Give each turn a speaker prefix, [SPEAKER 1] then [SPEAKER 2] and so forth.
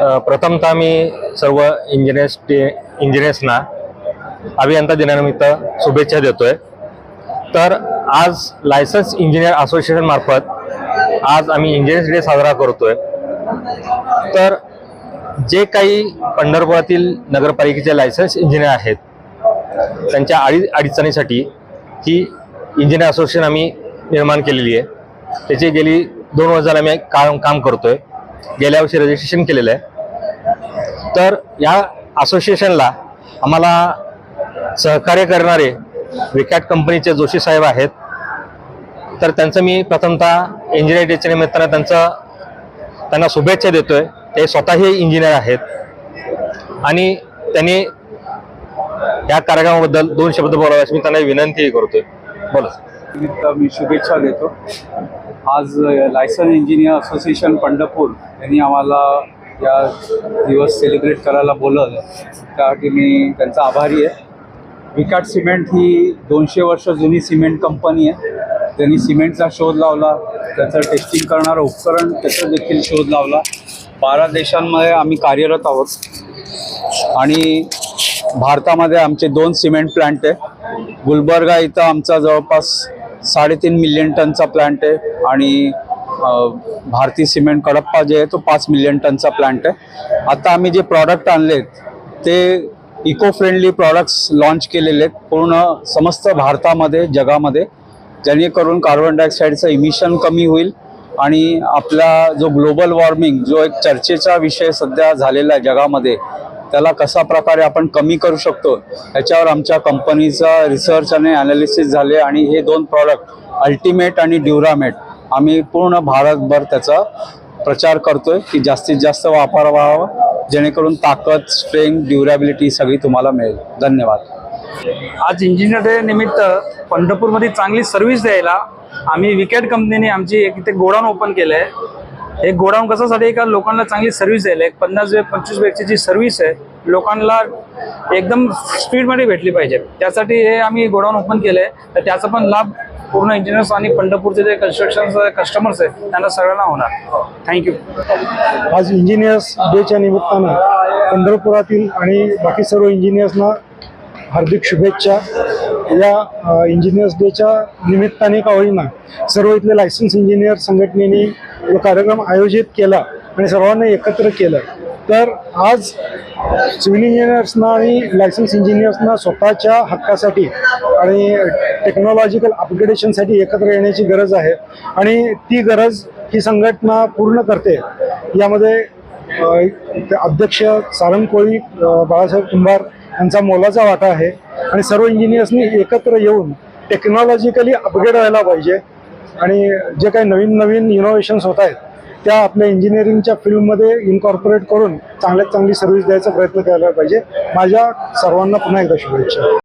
[SPEAKER 1] प्रथमतः मी सर्व engineers day इंजिनियर्सना अभियंता दिनानिमित्त शुभेच्छा देतोय. तर आज लायसन्स इंजिनियर असोसिएशन मार्फत आज आम्ही इंजिनियर्स डे साजरा करतोय. तर जे काही पंढरपुरातील नगरपालिकेचे लायसन्स इंजिनियर आहेत त्यांच्या अडी अडचणीसाठी ही इंजिनियर असोसिएशन आम्ही निर्माण केलेली आहे. त्याची गेली दोन वर्ष आम्ही काम काम करतोय. गेल्या वर्षी रजिस्ट्रेशन केलेलं आहे. तर या असोसिएशनला आम्हाला सहकार्य करणारे विकॅट कंपनीचे जोशी साहेब आहेत. तर त्यांचं मी प्रथमतः इंजिनियर डेच्या निमित्तानं त्यांचं त्यांना शुभेच्छा देतोय. ते स्वतःही इंजिनियर आहेत. आणि त्यांनी या कार्यक्रमाबद्दल दोन शब्द बोलावे अशी मी त्यांना विनंतीही करतोय. बोला.
[SPEAKER 2] मी शुभेच्छा देतो. आज लायसन इंजिनियर असोसिएशन पंढरपूर यांनी आम्हाला या दिवस सेलिब्रेट करायला बोलवलं त्यासाठी मी त्यांचा आभारी आहे. विकाट सिमेंट ही दोनशे वर्ष जुनी सिमेंट कंपनी आहे. त्यांनी सिमेंटचा शोध लावला त्याचं टेस्टिंग करणारं उपकरण त्याचा देखील शोध लावला. बारा देशांमध्ये आम्ही कार्यरत आहोत. आणि भारतामध्ये आमचे दोन सिमेंट प्लांट आहे. गुलबर्गा इथं आमचा जवळपास साडेतीन मिलियन टनचा प्लांट आहे. आणि भारती सिमेंट कडप्पा जे आहे तो पाच मिलियन टनचा प्लांट आहे. आता आम्ही जे प्रॉडक्ट आणलेत ते इको फ्रेंडली प्रॉडक्ट्स लॉन्च केलेले आहेत पूर्ण समस्त भारतामध्ये जगामध्ये. जेणेकरून कार्बन डायऑक्साईडचं इमिशन कमी होईल आणि आपला जो ग्लोबल वॉर्मिंग जो एक चर्चेचा विषय सध्या झालेला आहे जगामध्ये त्याला कसा प्रकारे आपण कमी करू शकतो याच्यावर आमच्या कंपनीचा रिसर्च आणि ॲनालिसिस झाले आणि हे दोन प्रॉडक्ट अल्टिमेट आणि ड्युरामेट आम्ही पूर्ण भारतभर त्याचा प्रचार करतोय की जास्तीत जास्त वापर व्हावा जेणेकरून ताकद स्ट्रेंथ ड्युरॅबिलिटी सगळी तुम्हाला मिळेल. धन्यवाद.
[SPEAKER 3] आज इंजिनियर डे निमित्त पंढरपूरमध्ये चांगली सर्व्हिस द्यायला आम्ही विकेट कंपनीने आमची एक इथे गोडाऊन ओपन केलं आहे हे गोडाऊन कशासाठी का लोकांना चांगली सर्व्हिस द्यायला एक पन्नास वे पंचवीस व्यक्तीची जी सर्व्हिस आहे लोकांना एकदम स्पीडमध्ये भेटली पाहिजे. त्यासाठी हे आम्ही गोडाऊन ओपन केलं आहे तर त्याचा पण लाभ पूर्ण इंजिनियर्स आणि पंढरपूरचे जे कन्स्ट्रक्शन कस्टमर्स आहेत त्यांना सगळ्यांना होणार. थँक्यू
[SPEAKER 4] आज इंजिनियर्स डेच्या निमित्तानं पंढरपुरातील आणि बाकी सर्व इंजिनियर्सना हार्दिक शुभेच्छा. या इंजिनियर्स डेच्या निमित्ताने का होईना सर्व इथले लायसन्स इंजिनियर संघटनेने कार्यक्रम आयोजित केला आणि सर्वांना एकत्र केलं तर आज सिव्हिल इंजिनियर्सना आणि लायसन्स इंजिनियर्सना स्वतःच्या हक्कासाठी आणि टेक्नॉलॉजिकल अपग्रेडेशनसाठी एकत्र येण्याची गरज आहे. आणि ती गरज ही संघटना पूर्ण करते. यामध्ये ते अध्यक्ष सारंग कोळी बाळासाहेब कुंभार यांचा मोलाचा वाटा आहे. आणि सर्व इंजिनियर्सनी एकत्र येऊन टेक्नॉलॉजिकली अपग्रेड व्हायला पाहिजे. आणि जे काही नवीन नवीन इनोव्हेशन्स होत आहेत त्या आपल्या इंजिनिअरिंगच्या फील्डमध्ये इनकॉर्पोरेट करून चांगल्यात चांगली सर्व्हिस द्यायचा प्रयत्न करायला पाहिजे. माझ्या सर्वांना पुन्हा एकदा शुभेच्छा.